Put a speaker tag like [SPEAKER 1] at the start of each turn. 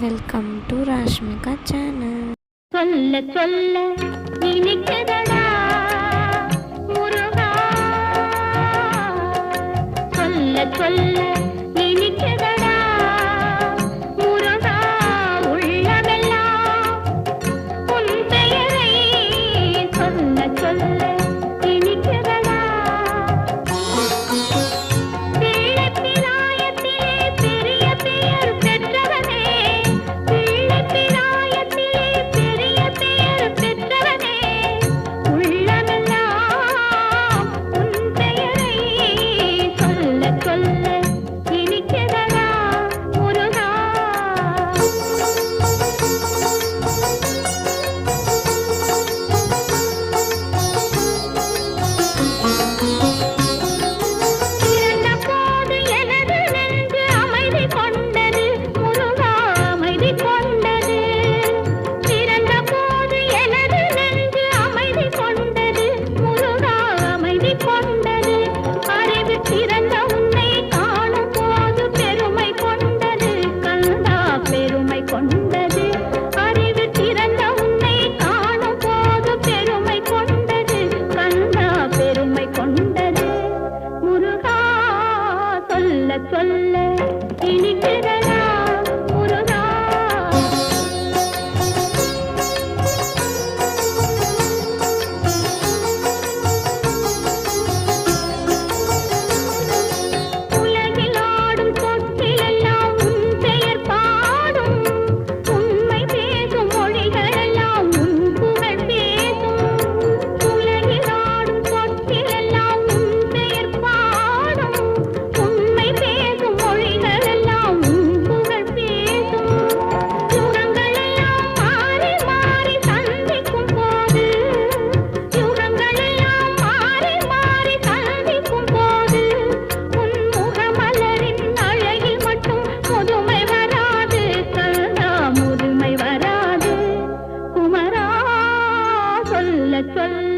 [SPEAKER 1] welcome to Rashmika channel
[SPEAKER 2] சொல்ல சொல்ல நினைக்கிறேன் திறந்தவும் சொல்ல